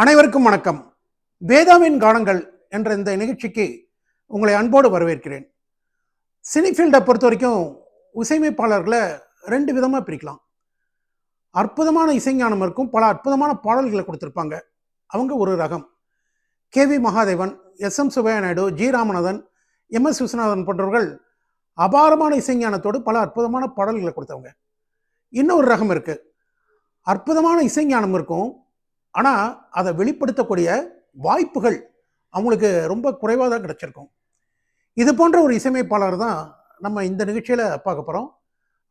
அனைவருக்கும் வணக்கம். வேதாவின் கானங்கள் என்ற இந்த நிகழ்ச்சிக்கு உங்களை அன்போடு வரவேற்கிறேன். சினிஃபீல்டை பொறுத்த வரைக்கும் இசையமைப்பாளர்களை ரெண்டு விதமாக பிரிக்கலாம். அற்புதமான இசைஞானம் இருக்கும் பல அற்புதமான பாடல்களை கொடுத்துருப்பாங்க. அவங்க ஒரு ரகம். K V Mahadevan S M Subbaiah Naidu G Ramanathan M S Viswanathan போன்றவர்கள் அபாரமான இசைஞானத்தோடு பல அற்புதமான பாடல்களை கொடுத்தவங்க. இன்னொரு ரகம் இருக்குது அற்புதமான இசைஞானம் இருக்கும். ஆனால் அதை வெளிப்படுத்தக்கூடிய வாய்ப்புகள் அவங்களுக்கு ரொம்ப குறைவாக தான் கிடச்சிருக்கும். இது போன்ற ஒரு இசையமைப்பாளர் தான் நம்ம இந்த நிகழ்ச்சியில் பார்க்க போகிறோம்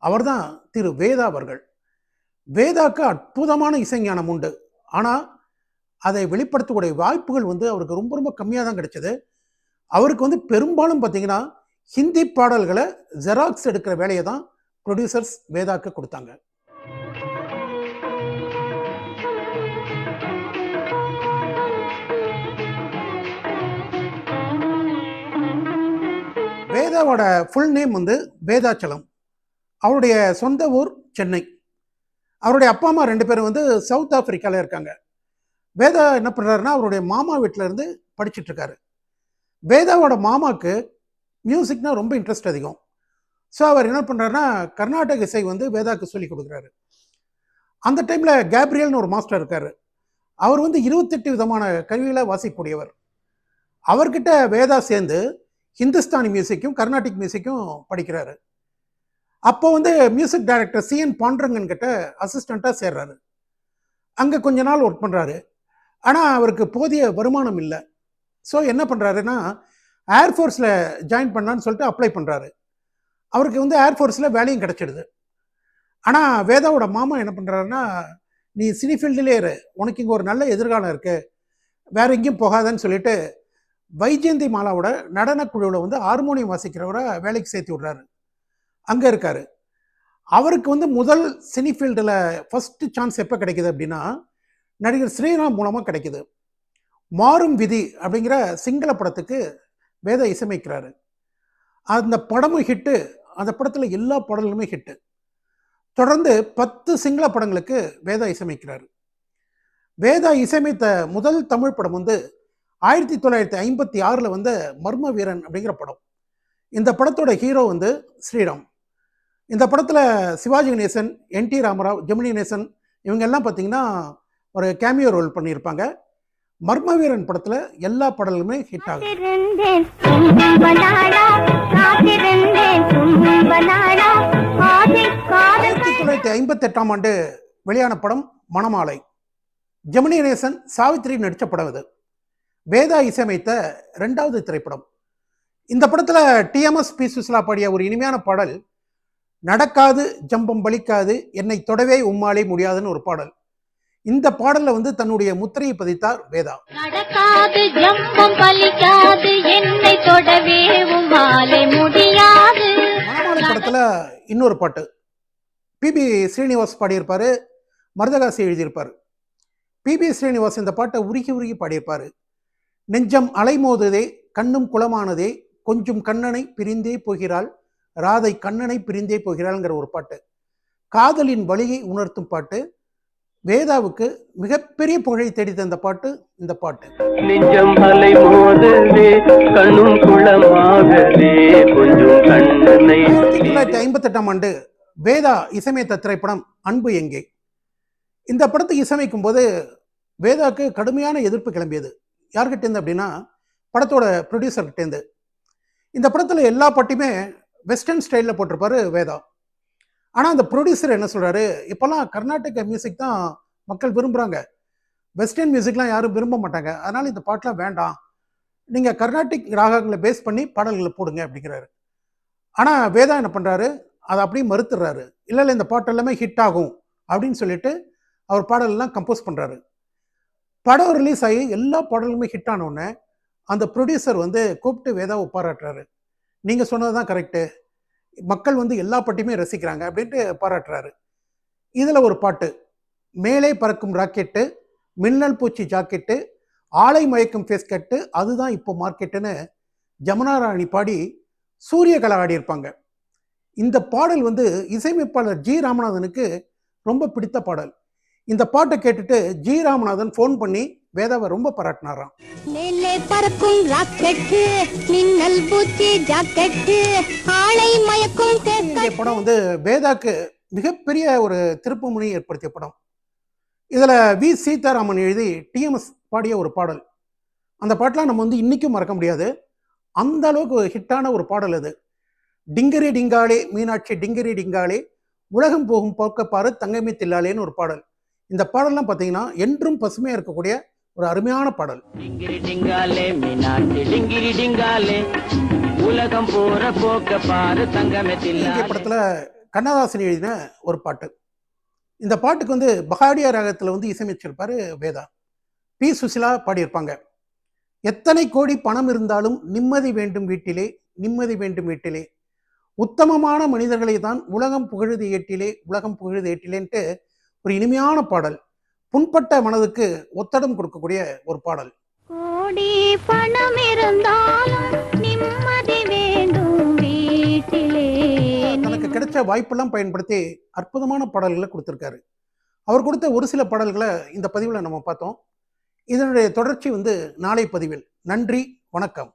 அவர் தான் திரு வேதா அவர்கள். வேதாக்கு அற்புதமான இசைஞானம் உண்டு. ஆனால் அதை வெளிப்படுத்தக்கூடிய வாய்ப்புகள் வந்து அவருக்கு ரொம்ப ரொம்ப கம்மியாக தான் கிடைச்சது. அவருக்கு வந்து பெரும்பாலும் பார்த்தீங்கன்னா ஹிந்தி பாடல்களை ஜெராக்ஸ் எடுக்கிற வேலையை தான் ப்ரொடியூசர்ஸ் வேதாக்கு கொடுத்தாங்க. வேதாவோட ஃபுல் நேம் வந்து வேதாச்சலம். அவருடைய சொந்த ஊர் சென்னை. அவருடைய அப்பா அம்மா ரெண்டு பேரும் வந்து சவுத் ஆப்பிரிக்காவில் இருக்காங்க. வேதா என்ன பண்ணுறாருன்னா அவருடைய மாமா வீட்டிலேருந்து இருந்து வேதாவோட மாமாவுக்கு மியூசிக்னா ரொம்ப இன்ட்ரெஸ்ட் அதிகம். ஸோ அவர் என்ன பண்ணுறாருன்னா கர்நாடக இசை வந்து வேதாக்கு சொல்லி கொடுக்குறாரு. அந்த டைமில் கேப்ரியல்னு ஒரு மாஸ்டர் இருக்கார். அவர் வந்து இருபத்தெட்டு விதமான கருவிகளை வாசிக்கக்கூடியவர். அவர்கிட்ட வேதா சேர்ந்து ஹிந்துஸ்தானி மியூசிக்கும் கர்நாடிக் மியூசிக்கும் படிக்கிறாரு. அப்போ வந்து மியூசிக் டைரக்டர் சிஎன் பாண்டரங்கன் கிட்ட அசிஸ்டண்ட்டாக சேர்றாரு. அங்கே கொஞ்ச நாள் ஒர்க் பண்ணுறாரு ஆனால் அவருக்கு போதிய வருமானம் இல்லை. ஸோ என்ன பண்ணுறாருன்னா ஏர்ஃபோர்ஸில் ஜாயின் பண்ணான்னு சொல்லிட்டு அப்ளை பண்ணுறாரு அவருக்கு வந்து ஏர்ஃபோர்ஸில் வேலையும் கிடச்சிடுது. ஆனால் வேதாவோட மாமா என்ன பண்ணுறாருன்னா நீ சினி ஃபீல்டுலேயே இரு. உனக்கு இங்கே ஒரு நல்ல எதிர்காலம் இருக்குது வேற எங்கேயும் போகாதன்னு சொல்லிட்டு வைஜெயந்தி மாலாவோட நடனக்குழுவில் வந்து ஹார்மோனியம் வாசிக்கிறவரை வேலைக்கு சேர்த்து விடுறாரு. அங்கே இருக்கார். அவருக்கு வந்து முதல் சினிஃபீல்டில் ஃபஸ்ட்டு சான்ஸ் எப்போ கிடைக்குது அப்படின்னா நடிகர் ஸ்ரீராம் மூலமாக கிடைக்குது. மாறும் விதி அப்படிங்கிற சிங்கள படத்துக்கு வேத இசையமைக்கிறாரு. அந்த படமும் ஹிட்டு அந்த படத்தில் எல்லா பாடல்களுமே ஹிட்டு தொடர்ந்து பத்து சிங்கள படங்களுக்கு வேதா இசையமைக்கிறாரு. வேதா இசையமைத்த முதல் தமிழ் படம் வந்து ஆயிரத்தி தொள்ளாயிரத்தி ஐம்பத்தி ஆறில் வந்த மர்ம வீரன் அப்படிங்கிற படம். இந்த படத்தோட ஹீரோ வந்து ஸ்ரீராம். இந்த படத்தில் சிவாஜி கணேசன் என் டி ராமராவ் ஜெமினி கணேசன் இவங்க எல்லாம் பார்த்தீங்கன்னா ஒரு கேமியோ ரோல் பண்ணியிருப்பாங்க. மர்ம வீரன் படத்தில் எல்லா பாடல்களுமே ஹிட் ஆகும் ஆயிரத்தி தொள்ளாயிரத்தி ஐம்பத்தி எட்டாம் ஆண்டு வெளியான படம் மணமாலை. ஜெமினி கணேசன் சாவித்ரி நடித்த படம் இது வேதா இசையமைத்த ரெண்டாவது திரைப்படம். இந்த படத்தில் டிஎம்எஸ் பி சுஸ்லா பாடிய ஒரு இனிமையான பாடல் நடக்காது ஜம்பம் பலிக்காது என்னை தொடவே உம்மாலே முடியாதுன்னு ஒரு பாடல். இந்த பாடலில் வந்து தன்னுடைய முத்திரையை பதித்தார் வேதா. நடக்காது ஜம்பம் பலிக்காது என்னை தொடவே உமாலே முடியாது. மணமாலை படத்தில் இன்னொரு பாட்டு. பிபி ஸ்ரீனிவாஸ் பாடியிருப்பார் மருதகாசி எழுதியிருப்பார். பிபி ஸ்ரீனிவாஸ் இந்த பாட்டை உருகி உருகி பாடியிருப்பார். நெஞ்சம் அலைமோதுதே கண்ணும் குளமானதே கொஞ்சம் கண்ணனை பிரிந்தே போகிறாள் ராதை கண்ணனை பிரிந்தே போகிறாள்ங்கிற ஒரு பாட்டு. காதலின் வழியை உணர்த்தும் பாட்டு. வேதாவுக்கு மிகப்பெரிய புகழை தேடி தந்த பாட்டு இந்த பாட்டு. நெஞ்சம் அலை மோதலே கண்ணும் குளமாகலே கொஞ்சம் கண்ணனை ஆயிரத்தி தொள்ளாயிரத்தி ஐம்பத்தெட்டாம் ஆண்டு வேதா இசையமைத்த திரைப்படம் அன்பு எங்கே? இந்த படத்துக்கு இசையமைக்கும் போது வேதாக்கு கடுமையான எதிர்ப்பு கிளம்பியது. யார்கிட்டேருந்து அப்படின்னா படத்தோட ப்ரொடியூசர்கிட்டேருந்து இந்த படத்தில் எல்லா பாட்டையுமே வெஸ்டர்ன் ஸ்டைலில் போட்டிருப்பாரு வேதா. ஆனால் அந்த ப்ரொடியூசர் என்ன சொல்கிறாரு இப்போல்லாம் கர்நாடக மியூசிக் தான் மக்கள் விரும்புகிறாங்க வெஸ்டர்ன் மியூசிக்லாம் யாரும் விரும்ப மாட்டாங்க. அதனால் இந்த பாட்டெலாம் வேண்டாம். நீங்கள் கர்நாடிக் ராகங்களை பேஸ் பண்ணி பாடல்களை போடுங்க அப்படிங்கிறாரு. ஆனால் வேதா என்ன பண்ணுறாரு அதை அப்படியே மறுத்துடுறாரு. இல்லை இல்லை இந்த பாட்டு எல்லாமே ஹிட் ஆகும் அப்படின்னு சொல்லிட்டு அவர் பாடலெல்லாம் கம்போஸ் பண்ணுறாரு படம் ரிலீஸ் ஆகி எல்லா பாடலுமே ஹிட் ஆனோடனே அந்த ப்ரொடியூசர் வந்து கூப்பிட்டு வேதாவை பாராட்டுறாரு. நீங்கள் சொன்னது தான் கரெக்டு மக்கள் வந்து எல்லா பாட்டையுமே ரசிக்கிறாங்க அப்படின்ட்டு பாராட்டுறாரு. இதில் ஒரு பாட்டு மேலே பறக்கும் ராக்கெட்டு மின்னல் பூச்சி ஜாக்கெட்டு ஆலை மயக்கும் ஃபேஸ் கட்டு அதுதான் இப்போ மார்க்கெட்டுன்னு ஜமுனா ராணி பாடி சூரியகலா ஆடியிருப்பாங்க இந்த பாடல் வந்து இசையமைப்பாளர் ஜி ராமநாதனுக்கு ரொம்ப பிடித்த பாடல். இந்த பாட்டை கேட்டுட்டு ஜி ராமநாதன் ஃபோன் பண்ணி வேதாவை ரொம்ப பாராட்டினாராம். மேலே பறக்கும் ராக்கெட்டு மின்னல் பூச்சி ஜாக்கெட்டு ஆளை மயக்கும் இந்த படம் வந்து வேதாக்கு மிகப்பெரிய ஒரு திருப்புமுனை ஏற்படுத்திய படம். இதில் வி சீதாராமன் எழுதி டிஎம்எஸ் பாடிய ஒரு பாடல். அந்த பாட்டெலாம் நம்ம வந்து இன்றைக்கும் மறக்க முடியாது. அந்த அளவுக்கு ஹிட்டான ஒரு பாடல் அது. டிங்கரி டிங்காலே மீனாட்சி டிங்கரி டிங்காலே உலகம் போகும் போக்கப்பாரு தங்கமே தில்லாலேன்னு ஒரு பாடல். இந்த பாடல்லாம் பார்த்தீங்கன்னா என்றும் பசுமையாக இருக்கக்கூடிய ஒரு அருமையான பாடல். உலகம் போற போக்க பாரு தங்கமே படத்தில் கண்ணதாசன் எழுதின ஒரு பாட்டு. இந்த பாட்டுக்கு வந்து பகாடியா ராகத்தில் வந்து இசையமைச்சிருப்பாரு வேதா. பி. சுசிலா பாடியிருப்பாங்க. எத்தனை கோடி பணம் இருந்தாலும் நிம்மதி வேண்டும் வீட்டிலே நிம்மதி வேண்டும் வீட்டிலே. உத்தமமான மனிதர்களை தான் உலகம் புகழுது ஏட்டிலே உலகம் புகழுது ஏட்டிலேன்ட்டு ஒரு இனிமையான பாடல். புண்பட்ட மனதுக்கு ஒத்தடம் கொடுக்கக்கூடிய ஒரு பாடல். கோடி பணம் இருந்தாலும் நிம்மதி வேண்டும் வீட்டிலே. தனக்கு கிடைச்ச வாய்ப்பெல்லாம் பயன்படுத்தி அற்புதமான பாடல்களை கொடுத்துருக்காரு. அவர் கொடுத்த ஒரு சில பாடல்களை இந்த பதிவில் நம்ம பார்த்தோம். இதனுடைய தொடர்ச்சி வந்து நாளை பதிவில். நன்றி வணக்கம்.